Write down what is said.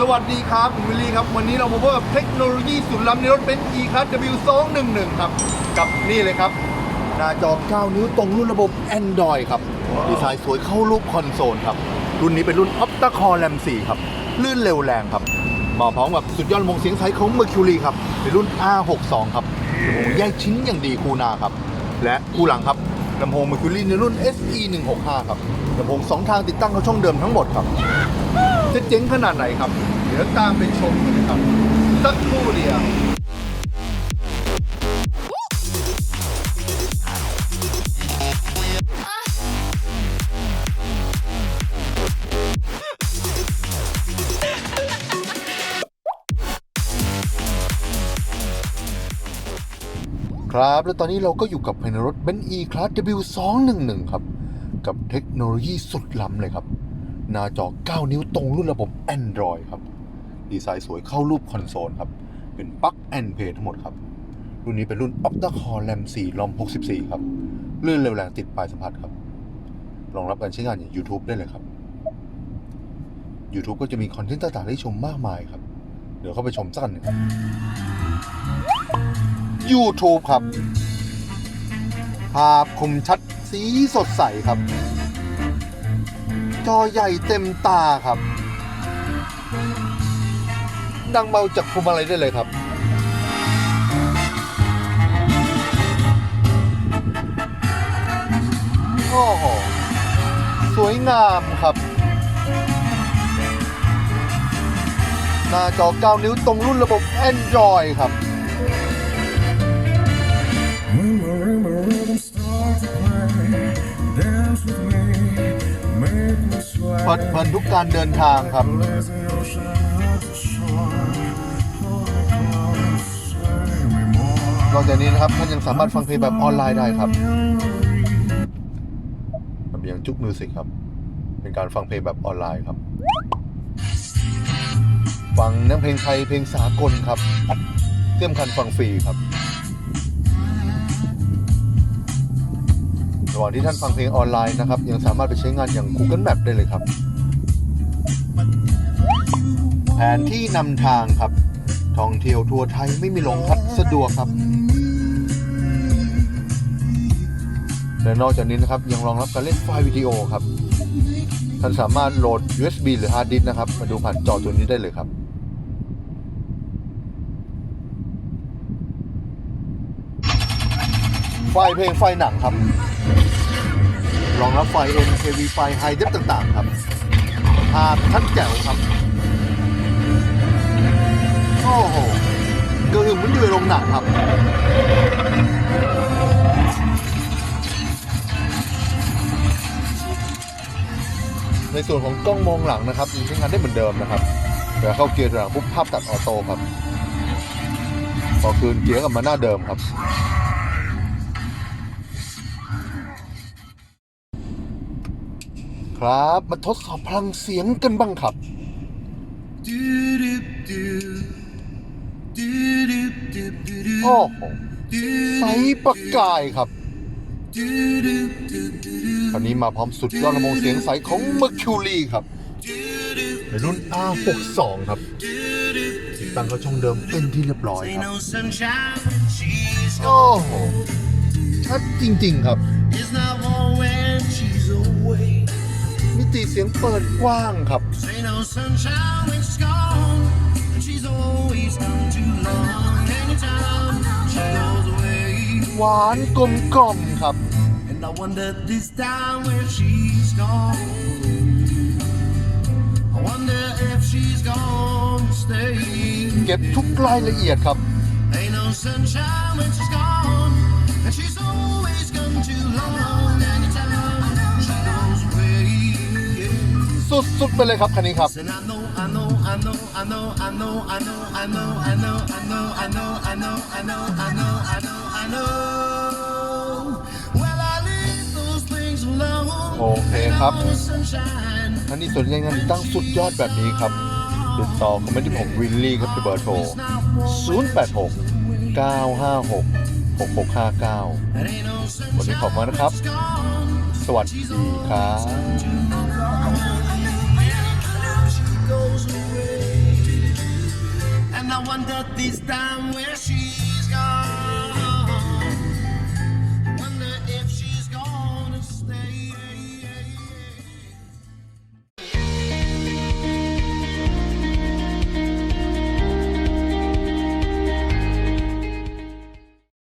สวัสดีครับผมวิลลี่ครับ วันนี้เรามาพบกับเทคโนโลยีสุดล้ำในรถเป็น e c l a s W211 ครับ กับนี่เลยครับ หน้าจอ 9 นิ้วตรงรุ่นระบบ Android ครับ ดีไซน์สวยเข้ารูปคอนโซลครับ รุ่นนี้เป็นรุ่น Opta Core Ram 4ครับ ลื่นเร็วแรงครับมาพร้อมกับสุดยอดลำโพงเสียงใสของ Mercury ครับเป็นรุ่น R62 ครับลำโพงแยกชิ้นอย่างดีคูนาครับ และคู่หลังครับ ลำโพง Mercury ในรุ่น SE 165ครับลำโพงสองทางติดตั้งเข้าช่องเดิมทั้งหมดครับจะเจ๋งขนาดไหนครับ เดี๋ยวตามไปชมกันนะครับสักครู่เดียว ครับ แล้วตอนนี้เราก็อยู่กับภายในรถ b e n z e Class W211 ครับ กับเทคโนโลยีสุดล้ำเลยครับ หน้าจอ 9 นิ้วตรงรุ่นระบบ Android ครับ ดีไซน์สวยเข้ารูปคอนโซลครับ เป็นปลั๊กแอนเพย์ทั้งหมดครับ รุ่นนี้เป็นรุ่น Opta Core Ram 4 ROM 64 ครับลื่นเร็วแรงติดปลายสัมผัสครับ รองรับการใช้งานอย่าง YouTube ได้เลยครับ YouTube ก็จะมีคอนเทนต์ต่างๆให้ชมมากมายครับ ดี๋ยวเข้าไปชมสักกันหนึ่งครับ YouTube ครับ ภาพคมชัดสีสดใสครับ จอใหญ่เต็มตาครับ ดังเบาจากพวงมาลัยได้เลยครับโอ้โหสวยงามครับ หน้าจอ 9 นิ้วตรงรุ่นระบบ Android ครับ When marimba rhythm starts to play, dance with me, make me sway. เปิดเพลินทุกการเดินทางครับ Lazy ocean hugs the shore, hold the clouds, say me more. นอกจากนี้นะครับ ท่านยังสามารถฟังเพลงแบบออนไลน์ได้ครับแบบอย่างจุกมิวสิกครับ เป็นการฟังเพลงแบบออนไลน์ครับ ฟังทั้งเพลงไทยเพลงสากลครับเที่ยมคันฟังฟรีครับระหว่างที่ท่านฟังเพลงออนไลน์นะครับ ยังสามารถไปใช้งานอย่าง Google Map ได้เลยครับ แผนที่นำทางครับท่องเที่ยวทั่วไทยไม่มีหลงครับสะดวกครับ และนอกจากนี้นะครับ ยังรองรับการเล่นไฟล์วิดีโอครับ ท่านสามารถโหลด USB หรือ Hard Disk นะครับ มาดูผ่านจอตัวนี้ได้เลยครับ ไฟเพลงไฟหนังครับรองรับไฟล์ MKV ไฟล์ High Def ต่างๆครับภาพชัดแจ๋วครับ โอ้โหก็คือมันอยู่ในโรงหนังครับในส่วนของกล้องมองหลังนะครับยังใช้งานได้เหมือนเดิมนะครับแต่เข้าเกียร์หลังปุ๊บภาพตัดออโต้ครับพอคืนเกียร์กลับมาหน้าเดิมครับ ครับ มาทดสอบพลังเสียงกันบ้างครับโอ้โหใสประกายครับคราวนี้มาพร้อมสุดยอดลำโพงเสียงใสของ Mercury ครับในรุ่น R62 ครับติดตั้งเข้าช่องเดิมเป็นที่เรียบร้อยครับโอ้โหชัดจริง ๆ ครับ มิติเสียงเปิดกว้างครับ หวานกลมกล่อมครับ And I wonder this time where she's gone. I wonder if she's gonna stay. เก็บทุกรายละเอียดครับ Ain't no sunshine when she's สุดไปเลยครับคันนี้ครับ โอเคครับอันนี้ส่วนใหญ่งานตั้งสุดยอดแบบนี้ครับ ติดต่อคอมเมนต์ที่ผมวินลี่ครับที่เบอร์โทร 086 956 6659 วันนี้ขอบคุณนะครับ สวัสดีครับ And I wonder this time where she's gone.